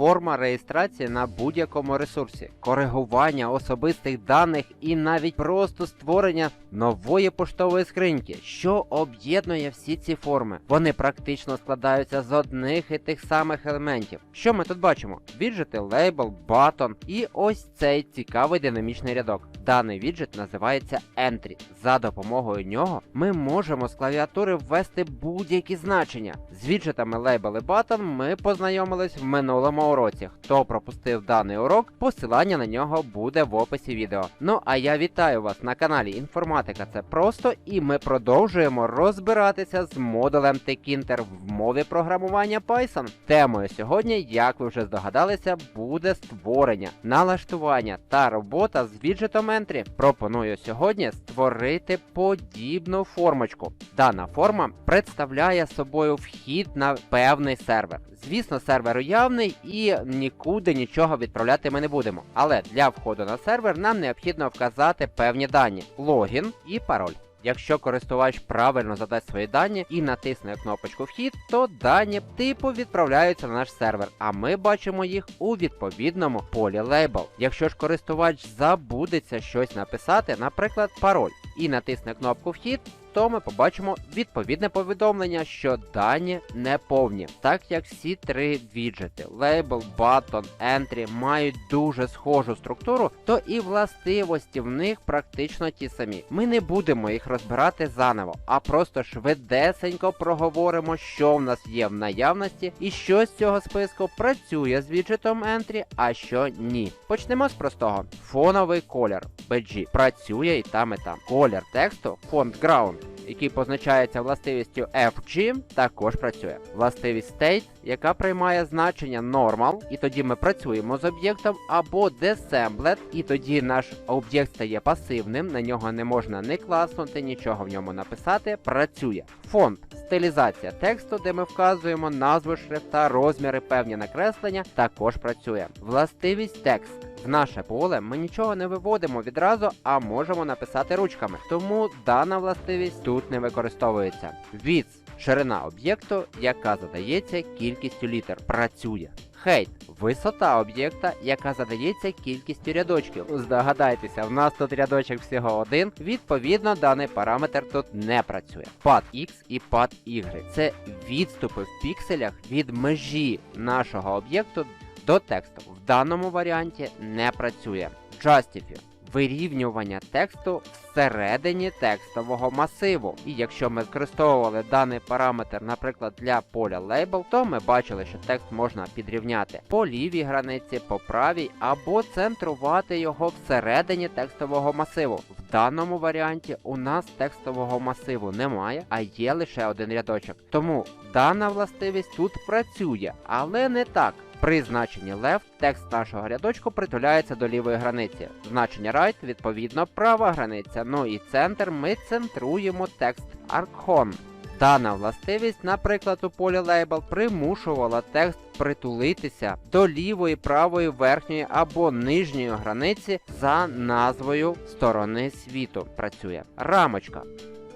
форма реєстрації на будь-якому ресурсі, коригування особистих даних і навіть просто створення нової поштової скриньки, що об'єднує всі ці форми. Вони практично складаються з одних і тих самих елементів. Що ми тут бачимо? Віджити, лейбл, батон і ось цей цікавий динамічний рядок. Даний віджит називається Entry. За допомогою нього ми можемо з клавіатури ввести будь-які значення. З віджитами Label і Button ми познайомились в минулому уроці. Хто пропустив даний урок, посилання на нього буде в описі відео. Ну а я вітаю вас на каналі Інформатика це просто, і ми продовжуємо розбиратися з модулем Tkinter в мові програмування Python. Темою сьогодні, як ви вже здогадалися, буде створення, налаштування та робота з віджитом Entry. Пропоную сьогодні створити подібну формочку. Дана форма представляє собою вхід на певний сервер. Звісно, сервер уявний і нікуди нічого відправляти ми не будемо. Але для входу на сервер нам необхідно вказати певні дані: логін і пароль. Якщо користувач правильно задасть свої дані і натисне кнопочку Вхід, то дані типу відправляються на наш сервер, а ми бачимо їх у відповідному полі Label. Якщо ж користувач забудеться щось написати, наприклад, пароль, і натисне кнопку Вхід, то ми побачимо відповідне повідомлення, що дані не повні. Так як всі три віджити Label, Button, Entry мають дуже схожу структуру, то і властивості в них практично ті самі. Ми не будемо їх розбирати заново, а просто швидесенько проговоримо, що в нас є в наявності, і що з цього списку працює з віджитом Entry, а що ні. Почнемо з простого. Фоновий колір BG працює і там, і там. Колір тексту, фонд ground який позначається властивістю FG, також працює. Властивість state, яка приймає значення normal, і тоді ми працюємо з об'єктом, або dissembled, і тоді наш об'єкт стає пасивним, на нього не можна не класнути, нічого в ньому написати, працює. Фонд стилізація тексту, де ми вказуємо назву шрифта, розміри, певні накреслення, також працює. Властивість текст. В наше поле ми нічого не виводимо відразу, а можемо написати ручками. Тому дана властивість тут не використовується. Відс ширина об'єкту, яка задається кількістю літер, працює. Height – висота об'єкта, яка задається кількістю рядочків. Здогадайтеся, в нас тут рядочок всього один, відповідно, даний параметр тут не працює. Pad X і Pad Y – це відступи в пікселях від межі нашого об'єкту до тексту. В даному варіанті не працює. Justify вирівнювання тексту всередині текстового масиву. І якщо ми використовували даний параметр, наприклад, для поля Label, то ми бачили, що текст можна підрівняти по лівій границі, по правій, або центрувати його всередині текстового масиву. В даному варіанті у нас текстового масиву немає, а є лише один рядочок. Тому дана властивість тут працює, але не так. При значенні left текст нашого рядочку притуляється до лівої границі. Значення right, відповідно, права границя. Ну і центр ми центруємо текст archon. Дана властивість, наприклад, у полі Label примушувала текст притулитися до лівої, правої, верхньої або нижньої границі за назвою сторони світу. Працює рамочка.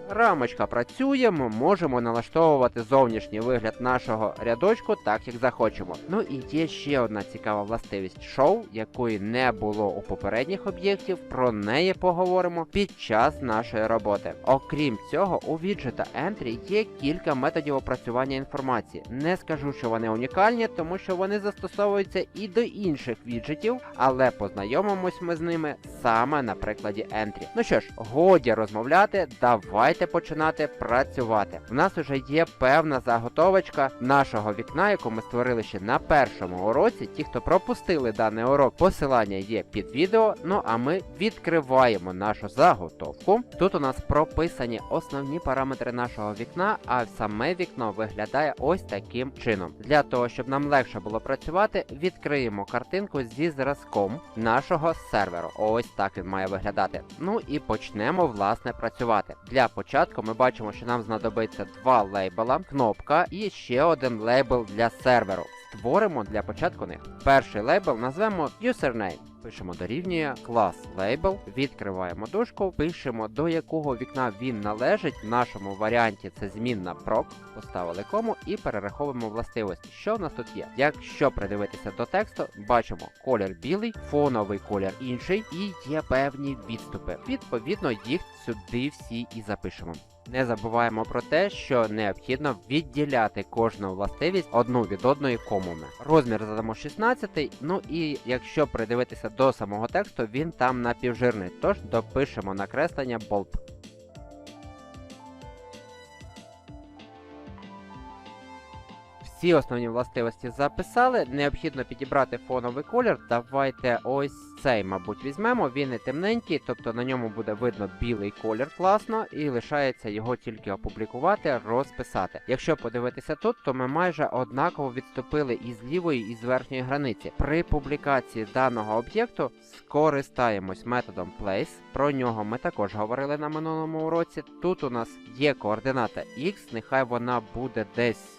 Рамочка працює, ми можемо налаштовувати зовнішній вигляд нашого рядочку так, як захочемо. Ну і є ще одна цікава властивість show, якої не було у попередніх об'єктів, про неї поговоримо під час нашої роботи. Окрім цього, у віджета Entry є кілька методів опрацювання інформації. Не скажу, що вони унікальні, тому що вони застосовуються і до інших віджетів, але познайомимось ми з ними саме на прикладі Entry. Ну що ж, годі розмовляти, давайте давайте починати працювати. В нас вже є певна заготовочка нашого вікна, яку ми створили ще на першому уроці. Ті, хто пропустили даний урок, посилання є під відео. Ну а ми відкриваємо нашу заготовку. Тут у нас прописані основні параметри нашого вікна, а саме вікно виглядає ось таким чином. Для того, щоб нам легше було працювати, відкриємо картинку зі зразком нашого серверу. Ось так він має виглядати. Ну і почнемо власне працювати. Для початку ми бачимо, що нам знадобиться два лейбела, кнопка і ще один лейбл для серверу. Створимо для початку них. Перший лейбл назвемо username. Пишемо дорівнює клас label, відкриваємо дужку, пишемо до якого вікна він належить. В нашому варіанті це змінна proc, поставили кому і перераховуємо властивості. Що в нас тут є? Якщо придивитися до тексту, бачимо колір білий, фоновий колір інший, і є певні відступи. Відповідно, їх сюди всі і запишемо. Не забуваємо про те, що необхідно відділяти кожну властивість одну від одної комами. Розмір задамо 16, ну і якщо придивитися до самого тексту, він там напівжирний, тож допишемо накреслення bold. Всі основні властивості записали. Необхідно підібрати фоновий колір. Давайте ось цей, мабуть, візьмемо. Він не темненький, тобто на ньому буде видно білий колір класно, і лишається його тільки опублікувати, розписати. Якщо подивитися тут, то ми майже однаково відступили із лівої і з верхньої границі. При публікації даного об'єкту скористаємось методом place. Про нього ми також говорили на минулому уроці. Тут у нас є координата x, нехай вона буде десь.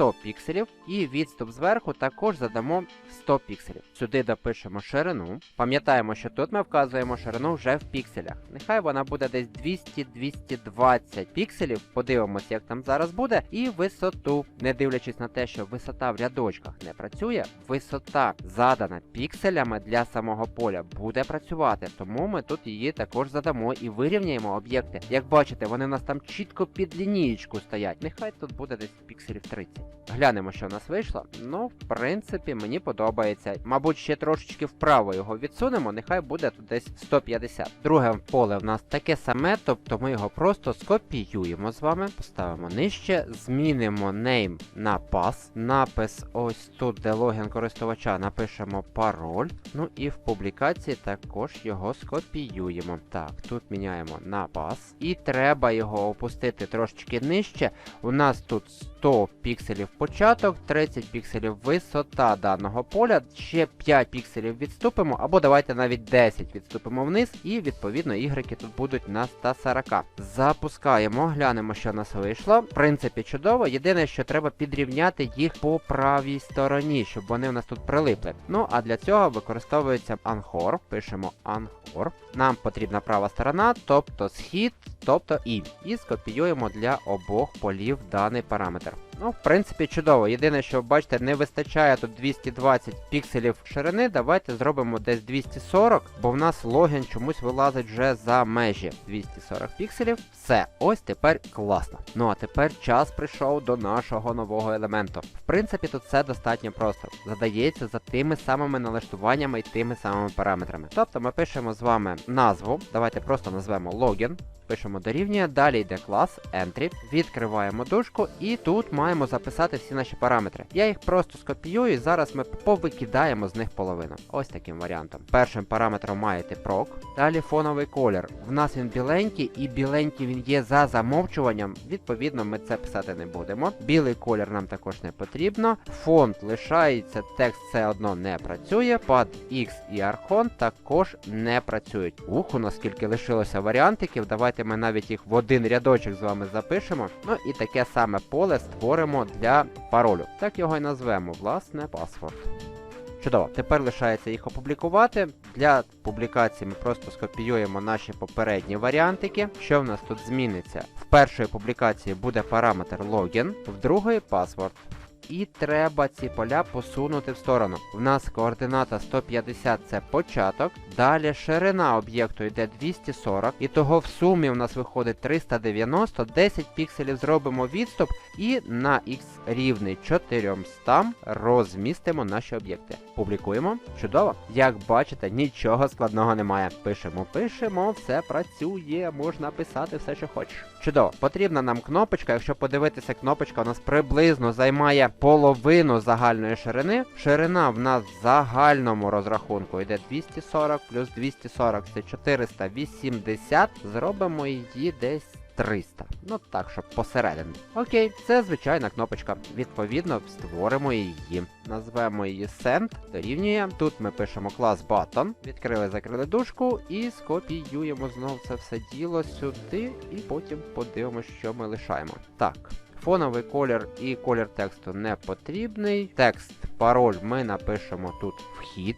100 пікселів, і відступ зверху також задамо 100 пікселів. Сюди допишемо ширину. Пам'ятаємо, що тут ми вказуємо ширину вже в пікселях. Нехай вона буде десь 200-220 пікселів. Подивимося, як там зараз буде. І висоту, не дивлячись на те, що висота в рядочках не працює, висота задана пікселями для самого поля буде працювати. Тому ми тут її також задамо і вирівняємо об'єкти. Як бачите, вони у нас там чітко під лінієчку стоять. Нехай тут буде десь пікселів 30. Глянемо, що в нас вийшло. Ну, в принципі, мені подобається. Мабуть, ще трошечки вправо його відсунемо, нехай буде тут десь 150. Друге поле в нас таке саме, тобто ми його просто скопіюємо з вами, поставимо нижче, змінимо name на pass. Напис ось тут, де логін користувача, напишемо пароль. Ну і в публікації також його скопіюємо. Так, тут міняємо на pass. І треба його опустити трошечки нижче. У нас тут 100 пікселів початок, 30 пікселів висота даного поля, ще 5 пікселів відступимо, або давайте навіть 10 відступимо вниз, і відповідно ігреки тут будуть на 140. Запускаємо, глянемо, що в нас вийшло. В принципі, чудово. Єдине, що треба підрівняти їх по правій стороні, щоб вони у нас тут прилипли. Ну, а для цього використовується Anchor. Пишемо Anchor. Нам потрібна права сторона, тобто схід, тобто і. І скопіюємо для обох полів даний параметр. Ну, в принципі, чудово. Єдине, що бачите, не вистачає тут 220 пікселів ширини. Давайте зробимо десь 240, бо в нас логін чомусь вилазить вже за межі 240 пікселів. Все, ось тепер класно. Ну а тепер час прийшов до нашого нового елементу. В принципі, тут все достатньо просто. Задається за тими самими налаштуваннями і тими самими параметрами. Тобто ми пишемо з вами назву. Давайте просто назвемо логін. Пишемо дорівнює, далі йде клас Entry, відкриваємо дужку і тут маємо записати всі наші параметри. Я їх просто скопіюю і зараз ми повикидаємо з них половину. Ось таким варіантом. Першим параметром маєте proc, далі фоновий колір. В нас він біленький і біленький він є за замовчуванням, відповідно, ми це писати не будемо. Білий колір нам також не потрібно. Фонд лишається, текст все одно не працює. Pad X і Archon також не працюють. Ух, у нас скільки лишилося варіантиків. Давайте ми навіть їх в один рядочок з вами запишемо. Ну і таке саме поле створимо для паролю. Так його і назвемо, власне, паспорт. Чудово, тепер лишається їх опублікувати. Для публікації ми просто скопіюємо наші попередні варіантики. Що в нас тут зміниться? В першої публікації буде параметр логін, в другої паспорт. І треба ці поля посунути в сторону. В нас координата 150 це початок. Далі ширина об'єкту йде 240. І того в сумі в нас виходить 390, 10 пікселів зробимо відступ і на x рівний 400 розмістимо наші об'єкти. Публікуємо. Чудово. Як бачите, нічого складного немає. Пишемо, пишемо, все працює, можна писати все, що хочеш. Чудово. Потрібна нам кнопочка. Якщо подивитися, кнопочка у нас приблизно займає половину загальної ширини. Ширина в нас в загальному розрахунку йде 240 плюс 240 це 480. Зробимо її десь 300. Ну так, щоб посередині. Окей, це звичайна кнопочка. Відповідно, створимо її. Назвемо її Send, дорівнює. Тут ми пишемо клас Button, відкрили, закрили дужку і скопіюємо знову це все діло сюди, і потім подивимося, що ми лишаємо. Так. Фоновий колір і колір тексту не потрібний. Текст, пароль ми напишемо тут вхід.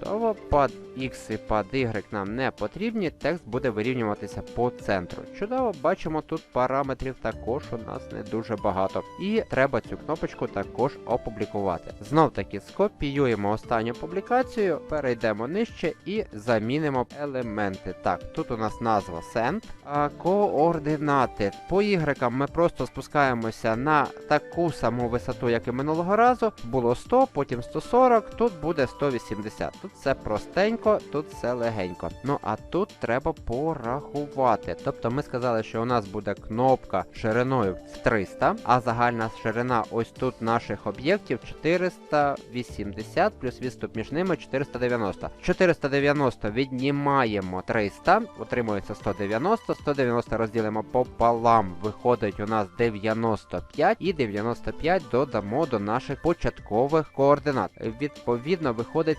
Чудово, пад X і пад Y нам не потрібні, текст буде вирівнюватися по центру. Чудово, бачимо, тут параметрів також у нас не дуже багато. І треба цю кнопочку також опублікувати. Знов таки скопіюємо останню публікацію, перейдемо нижче і замінимо елементи. Так, тут у нас назва send, а координати. По Y ми просто спускаємося на таку саму висоту, як і минулого разу. Було 100, потім 140, тут буде 180. Тут все простенько, тут все легенько. Ну а тут треба порахувати. Тобто ми сказали, що у нас буде кнопка шириною в 300, а загальна ширина ось тут наших об'єктів 480 плюс відступ між ними 490. 490 віднімаємо 300, отримується 190. 190 розділимо пополам, виходить у нас 95 і 95 додамо до наших початкових координат. Відповідно, виходить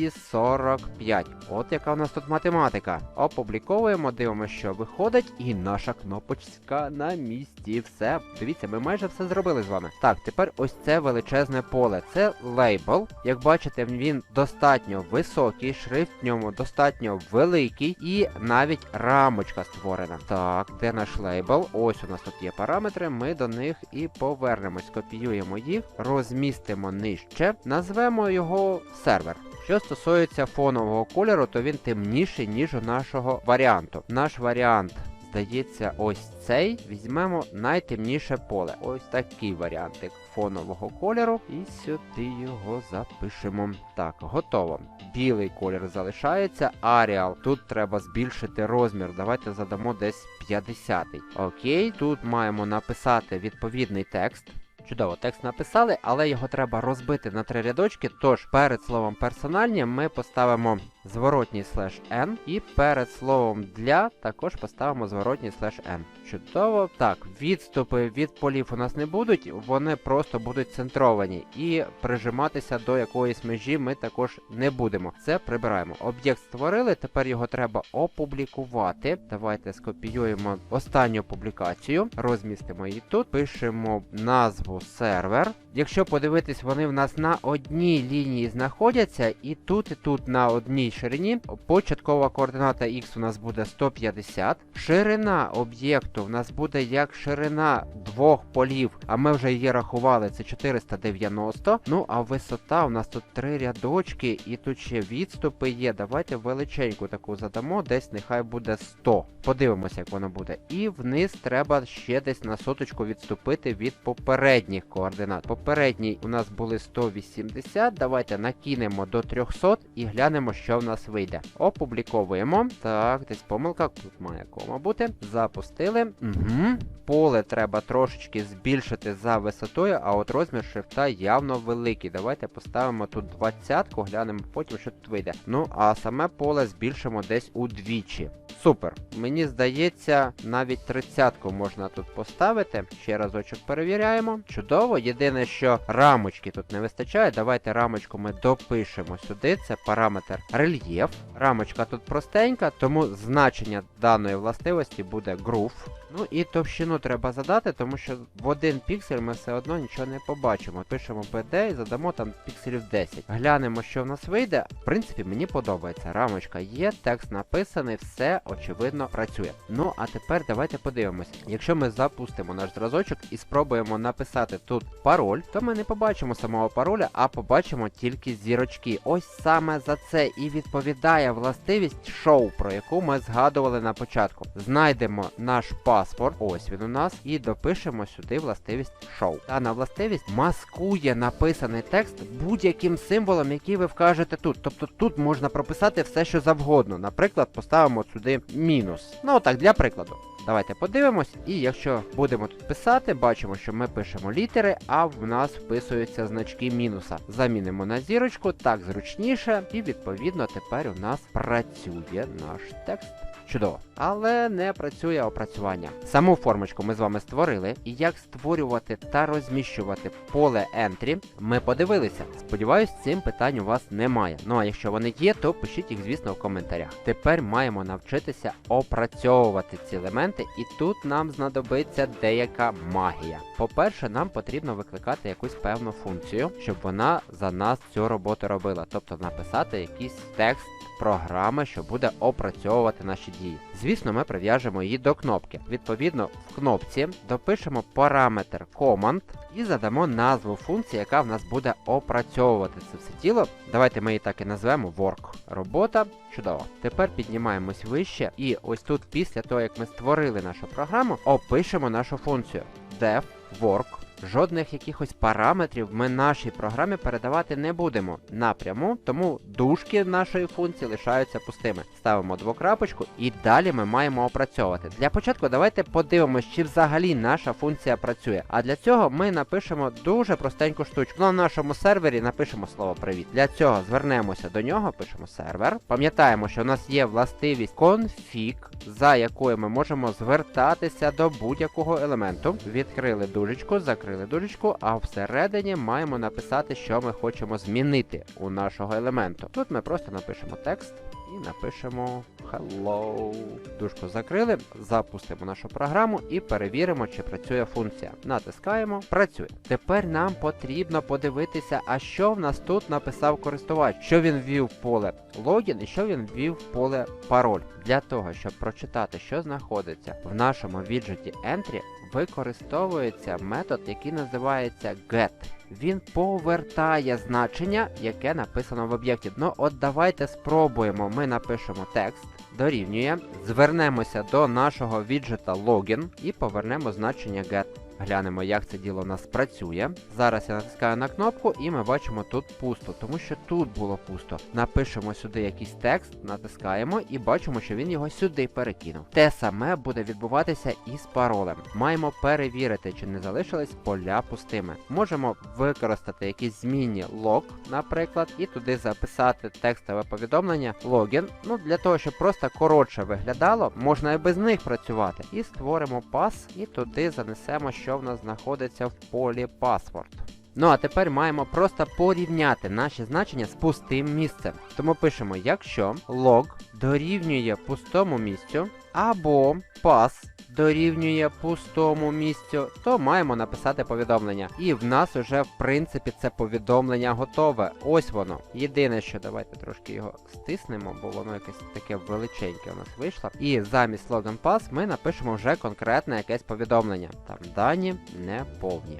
245. От яка у нас тут математика. Опубліковуємо, дивимося, що виходить, і наша кнопочка на місці. Все, дивіться, ми майже все зробили з вами. Так, тепер ось це величезне поле. Це лейбл. Як бачите, він достатньо високий, шрифт в ньому достатньо великий, і навіть рамочка створена. Так, де наш лейбл? Ось у нас тут є параметри, ми до них і повернемось. Копіюємо їх, розмістимо нижче, назвемо його сервер. Що стосується фонового кольору, то він темніший, ніж у нашого варіанту. Наш варіант, здається, ось цей. Візьмемо найтемніше поле. Ось такий варіантик фонового кольору. І сюди його запишемо. Так, готово. Білий колір залишається. Аріал. Тут треба збільшити розмір. Давайте задамо десь 50. Окей, тут маємо написати відповідний текст. Чудово, текст написали, але його треба розбити на три рядочки. Тож перед словом персональні ми поставимо зворотній слеш n, і перед словом для також поставимо зворотній слеш n. Чудово. Так, відступи від полів у нас не будуть, вони просто будуть центровані. І прижиматися до якоїсь межі ми також не будемо. Це прибираємо. Об'єкт створили, тепер його треба опублікувати. Давайте скопіюємо останню публікацію, розмістимо її тут, пишемо назву сервер. Якщо подивитись, вони в нас на одній лінії знаходяться, і тут, і тут на одній ширині. Початкова координата X у нас буде 150. Ширина об'єкту в нас буде як ширина двох полів, а ми вже її рахували, це 490. Ну, а висота у нас тут три рядочки, і тут ще відступи є. Давайте величеньку таку задамо, десь нехай буде 100. Подивимося, як воно буде. І вниз треба ще десь на соточку відступити від попередніх координат. Попередній у нас були 180. Давайте накинемо до 300 і глянемо, що в нас вийде. Опубліковуємо. Так, десь помилка. Тут має кома бути. Запустили. Угу. Поле треба трошечки збільшити за висотою, а от розмір шрифта явно великий. Давайте поставимо тут 20, глянемо потім, що тут вийде. Ну, а саме поле збільшимо десь удвічі. Супер. Мені здається, навіть 30 можна тут поставити. Ще разочок перевіряємо. Чудово. Єдине, що рамочки тут не вистачає. Давайте рамочку ми допишемо сюди. Це параметр рельєф. Рамочка тут простенька, тому значення даної властивості буде groove. Ну і товщину треба задати, тому що в один піксель ми все одно нічого не побачимо. Пишемо BD і задамо там пікселів 10. Глянемо, що в нас вийде. В принципі, мені подобається. Рамочка є, текст написаний, все очевидно працює. Ну а тепер давайте подивимось. Якщо ми запустимо наш зразочок і спробуємо написати тут пароль, то ми не побачимо самого пароля, а побачимо тільки зірочки. Ось саме за це і відповідає властивість шоу, про яку ми згадували на початку. Знайдемо наш паспорт, ось він у нас, і допишемо сюди властивість шоу. Дана властивість маскує написаний текст будь-яким символом, який ви вкажете тут. Тобто тут можна прописати все, що завгодно. Наприклад, поставимо сюди мінус. Ну отак, для прикладу. Давайте подивимось, і якщо будемо тут писати, бачимо, що ми пишемо літери, а в нас вписуються значки мінуса. Замінимо на зірочку, так зручніше, і відповідно тепер у нас працює наш текст. Чудово. Але не працює опрацювання. Саму формочку ми з вами створили, і як створювати та розміщувати поле Entry, ми подивилися. Сподіваюсь, цим питань у вас немає. Ну а якщо вони є, то пишіть їх, звісно, в коментарях. Тепер маємо навчитися опрацьовувати ці елементи викликати, і тут нам знадобиться деяка магія. По-перше, нам потрібно викликати якусь певну функцію, щоб вона за нас цю роботу робила, тобто написати якийсь текст програми, що буде опрацьовувати наші дії. Звісно, ми прив'яжемо її до кнопки. Відповідно, в кнопці допишемо параметр command і задамо назву функції, яка в нас буде опрацьовувати це все тіло. Давайте ми її так і назвемо work. Робота. Чудово. Тепер піднімаємось вище, і ось тут, після того, як ми створили нашу програму, опишемо нашу функцію def work. Жодних якихось параметрів ми нашій програмі передавати не будемо напряму, тому дужки нашої функції лишаються пустими. Ставимо двокрапочку і далі ми маємо опрацьовувати. Для початку давайте подивимось, чи взагалі наша функція працює. А для цього ми напишемо дуже простеньку штучку. На нашому сервері напишемо слово привіт. Для цього звернемося до нього, пишемо сервер. Пам'ятаємо, що у нас є властивість config, за якою ми можемо звертатися до будь-якого елементу. Відкрили дужечку, закрили дужечку, а всередині маємо написати, що ми хочемо змінити у нашого елементу. Тут ми просто напишемо текст і напишемо hello. Дужку закрили, запустимо нашу програму і перевіримо, чи працює функція. Натискаємо, працює. Тепер нам потрібно подивитися, а що в нас тут написав користувач, що він ввів поле логін і що він ввів поле пароль. Для того, щоб прочитати, що знаходиться в нашому віджеті Entry, використовується метод, який називається get. Він повертає значення, яке написано в об'єкті. Ну от давайте спробуємо. Ми напишемо текст, дорівнює, звернемося до нашого віджета login і повернемо значення get. Глянемо, як це діло у нас працює. Зараз я натискаю на кнопку і ми бачимо тут пусто, тому що тут було пусто. Напишемо сюди якийсь текст, натискаємо і бачимо, що він його сюди перекинув. Те саме буде відбуватися і з паролем. Маємо перевірити, чи не залишились поля пустими. Можемо використати якісь змінні лог, наприклад, і туди записати текстове повідомлення логін. Ну, для того, щоб просто коротше виглядало, можна і без них працювати. І створимо пас, і туди занесемо, що в нас знаходиться в полі паспорт. Ну а тепер маємо просто порівняти наші значення з пустим місцем. Тому пишемо, якщо log дорівнює пустому місцю, або pass дорівнює пустому місцю, то маємо написати повідомлення. І в нас уже, в принципі, це повідомлення готове. Ось воно. Єдине, що давайте трошки його стиснемо, бо воно якесь таке величеньке у нас вийшло. І замість login pass ми напишемо вже конкретне якесь повідомлення. Там дані не повні.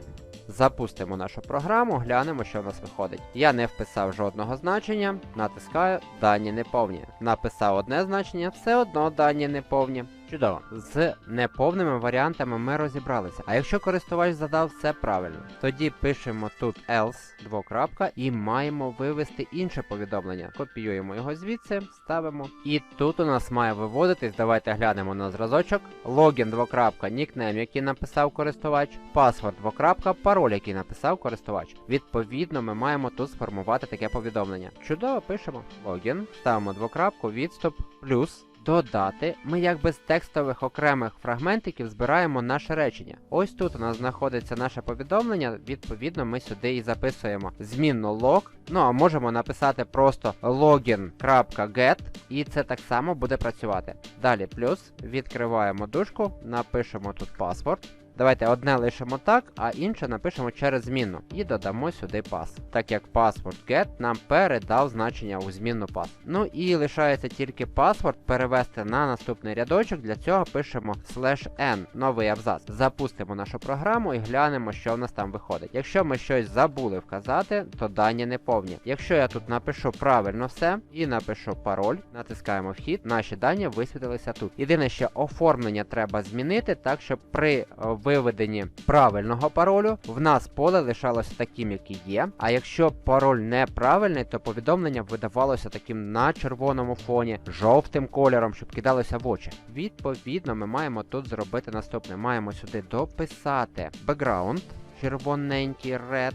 Запустимо нашу програму, глянемо, що в нас виходить. Я не вписав жодного значення, натискаю дані неповні. Написав одне значення, все одно дані неповні. Чудово. З неповними варіантами ми розібралися. А якщо користувач задав все правильно, тоді пишемо тут else двокрапка і маємо вивести інше повідомлення. Копіюємо його звідси, ставимо. І тут у нас має виводитись, давайте глянемо на зразочок. Логін двокрапка, нікнейм, який написав користувач, паспорт двокрапка, пароль, який написав користувач. Відповідно, ми маємо тут сформувати таке повідомлення. Чудово, пишемо логін, ставимо двокрапку, відступ, плюс. Додати, ми якби з текстових окремих фрагментиків збираємо наше речення. Ось тут у нас знаходиться наше повідомлення, відповідно, ми сюди і записуємо змінну лог. Ну а можемо написати просто login.get, і це так само буде працювати. Далі плюс, відкриваємо дужку, напишемо тут паспорт. Давайте одне лишимо так, а інше напишемо через змінну. І додамо сюди пас. Так як password get нам передав значення у змінну пас. Ну і лишається тільки password перевести на наступний рядочок. Для цього пишемо slash n, новий абзац. Запустимо нашу програму і глянемо, що в нас там виходить. Якщо ми щось забули вказати, то дані не повні. Якщо я тут напишу правильно все і напишу пароль, натискаємо вхід, наші дані висвітилися тут. Єдине, що оформлення треба змінити, так щоб при виведенні правильного паролю в нас поле лишалося таким, який є. А якщо пароль неправильний, то повідомлення видавалося таким на червоному фоні, жовтим кольором, щоб кидалося в очі. Відповідно, ми маємо тут зробити наступне. Маємо сюди дописати background, червоненький red.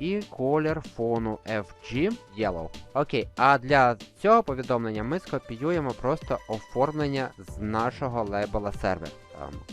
І колір фону FG Yellow. Окей, а для цього повідомлення ми скопіюємо просто оформлення з нашого лейбла сервер.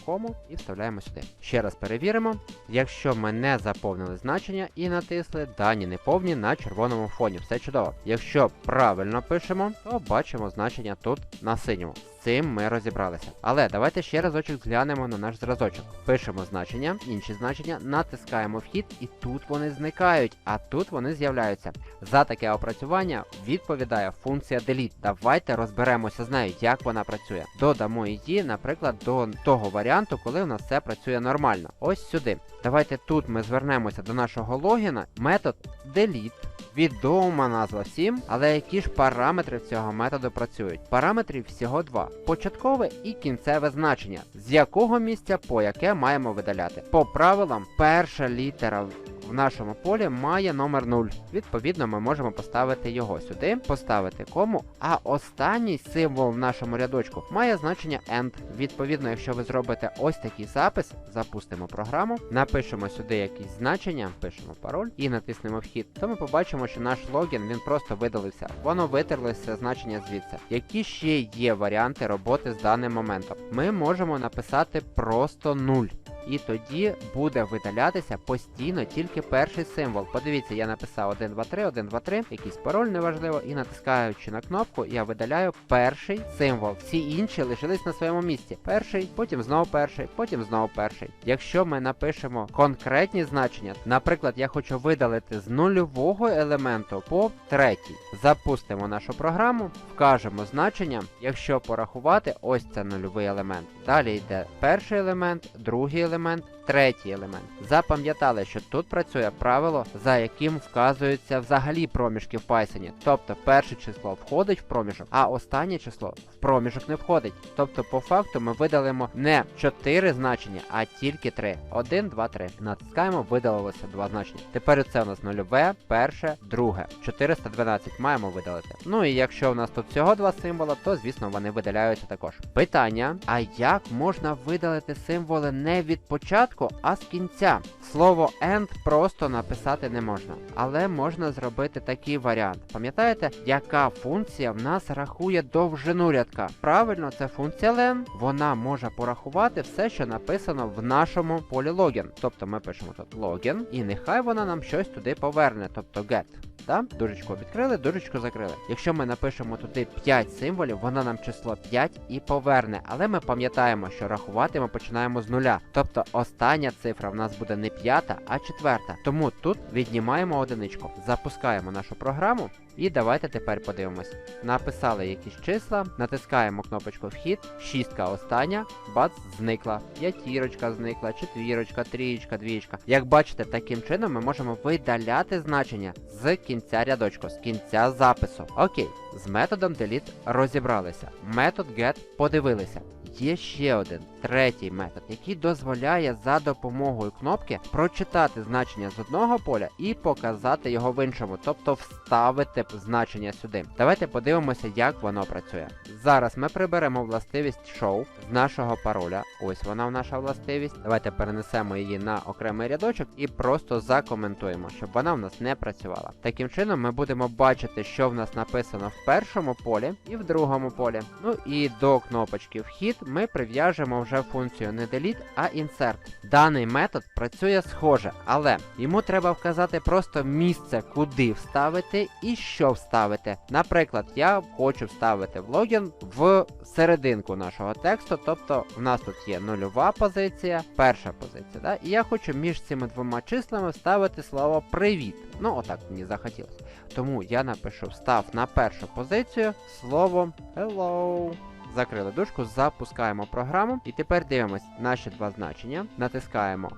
Кому і вставляємо сюди. Ще раз перевіримо. Якщо ми не заповнили значення і натисли дані неповні на червоному фоні, все чудово. Якщо правильно пишемо, то бачимо значення тут на синьому. З цим ми розібралися. Але давайте ще разочок зглянемо на наш зразочок. Пишемо значення, інші значення, натискаємо вхід, і тут вони зникають, а тут вони з'являються. За таке опрацювання відповідає функція delete. Давайте розберемося з нею, як вона працює. Додамо її, наприклад, до того варіанту, коли у нас все працює нормально. Ось сюди. Давайте тут ми звернемося до нашого логіна. Метод delete. Відома назва всім, але які ж параметри в цього методу працюють? Параметрів всього два: початкове і кінцеве значення, з якого місця по яке маємо видаляти. По правилам, перша літера в нашому полі має номер 0. Відповідно, ми можемо поставити його сюди, поставити кому, а останній символ в нашому рядочку має значення end. Відповідно, якщо ви зробите ось такий запис, запустимо програму, напишемо сюди якісь значення, пишемо пароль і натиснемо вхід, то ми побачимо, що наш логін він просто видалився. Воно витерлося значення звідси. Які ще є варіанти роботи з даним моментом? Ми можемо написати просто 0. І тоді буде видалятися постійно тільки перший символ. Подивіться, я написав 1, 2, 3, 1, 2, 3, якийсь пароль неважливо, і натискаючи на кнопку, я видаляю перший символ. Всі інші лишились на своєму місці. Перший, потім знову перший, потім знову перший. Якщо ми напишемо конкретні значення, наприклад, я хочу видалити з нульового елементу по третій. Запустимо нашу програму, вкажемо значення. Якщо порахувати, ось це нульовий елемент. Далі йде перший елемент, другий елемент, третій елемент. Запам'ятали, що тут працює правило, за яким вказуються взагалі проміжки в Python. Тобто перше число входить в проміжок, а останнє число в проміжок не входить. Тобто, по факту, ми видалимо не 4 значення, а тільки 3. 1, 2, 3. Натискаємо, видалилося два значення. Тепер це у нас нульове, перше, друге. 412 маємо видалити. Ну і якщо у нас тут всього два символа, то звісно вони видаляються також. Питання: а як можна видалити символи не від початку, а з кінця? Слово end просто написати не можна, але можна зробити такий варіант. Пам'ятаєте, яка функція в нас рахує довжину рядка? Правильно, це функція len. Вона може порахувати все, що написано в нашому полі login. Тобто ми пишемо тут login, і нехай вона нам щось туди поверне, тобто get. Да? Дужечку відкрили, дужечку закрили. Якщо ми напишемо туди 5 символів, вона нам число 5 і поверне. Але ми пам'ятаємо, що рахувати ми починаємо з нуля. Тобто остання цифра в нас буде не п'ята, а четверта. Тому тут віднімаємо одиничку. Запускаємо нашу програму. І давайте тепер подивимось. Написали якісь числа, натискаємо кнопочку вхід, шістка остання, бац, зникла, п'ятірочка зникла, четвірочка, трієчка, двієчка. Як бачите, таким чином ми можемо видаляти значення з кінця рядочку, з кінця запису. Окей, з методом delete розібралися. Метод get подивилися. Є ще один третій метод, який дозволяє за допомогою кнопки прочитати значення з одного поля і показати його в іншому, тобто вставити значення сюди. Давайте подивимося, як воно працює. Зараз ми приберемо властивість show з нашого пароля. Ось вона наша властивість. Давайте перенесемо її на окремий рядочок і просто закоментуємо, щоб вона в нас не працювала. Таким чином ми будемо бачити, що в нас написано в першому полі і в другому полі. Ну і до кнопочки вхід ми прив'яжемо вже функцію не delete, а insert. Даний метод працює схоже, але йому треба вказати просто місце, куди вставити і що вставити. Наприклад, я хочу вставити в логін в серединку нашого тексту, тобто в нас тут є нульова позиція, перша позиція. Да? І я хочу між цими двома числами вставити слово привіт. Ну, отак мені захотілося. Тому я напишу встав на першу позицію слово hello. Закрили дужку, запускаємо програму. І тепер дивимось наші два значення. Натискаємо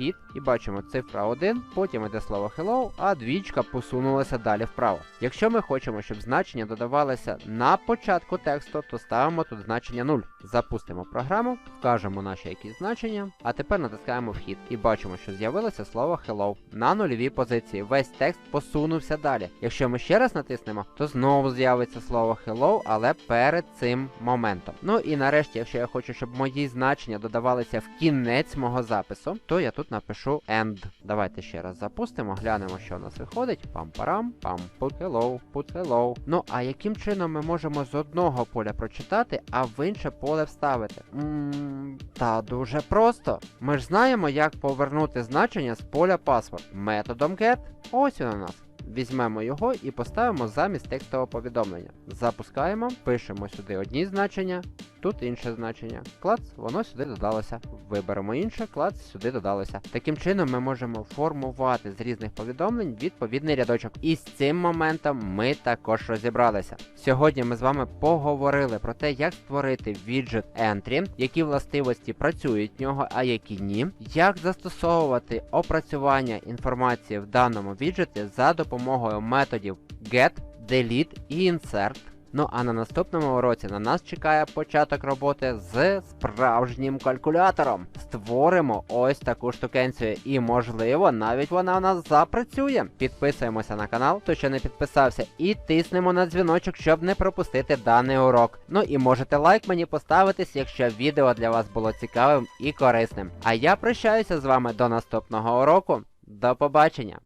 вхід і бачимо цифра 1, потім йде слово hello, а двічка посунулася далі вправо. Якщо ми хочемо, щоб значення додавалося на початку тексту, то ставимо тут значення 0. Запустимо програму, вкажемо наші якісь значення, а тепер натискаємо вхід і бачимо, що з'явилося слово hello на нульовій позиції. Весь текст посунувся далі. Якщо ми ще раз натиснемо, то знову з'явиться слово hello, але перед цим моментом. Ну і нарешті, якщо я хочу, щоб мої значення додавалися в кінець мого запису, то я тут напишу end. Давайте ще раз запустимо, глянемо, що у нас виходить. Пам-парам, пам, put hello, put hello. Ну, а яким чином ми можемо з одного поля прочитати, а в інше поле вставити? Ммм, та дуже просто. Ми ж знаємо, як повернути значення з поля password. Методом get. Ось він у нас. Візьмемо його і поставимо замість текстового повідомлення. Запускаємо, пишемо сюди одні значення, тут інше значення. Клац, воно сюди додалося. Виберемо інше, клац, сюди додалося. Таким чином ми можемо формувати з різних повідомлень відповідний рядочок. І з цим моментом ми також розібралися. Сьогодні ми з вами поговорили про те, як створити віджит Entry, які властивості працюють в нього, а які ні, як застосовувати опрацювання інформації в даному віджеті за допомогою методів get, delete і insert. Ну а на наступному уроці на нас чекає початок роботи з справжнім калькулятором. Створимо ось таку штукенцію, і можливо навіть вона у нас запрацює. Підписуємося на канал, хто ще не підписався, і тиснемо на дзвіночок, щоб не пропустити даний урок. Ну і можете лайк мені поставитись, якщо відео для вас було цікавим і корисним. А я прощаюся з вами до наступного уроку. До побачення!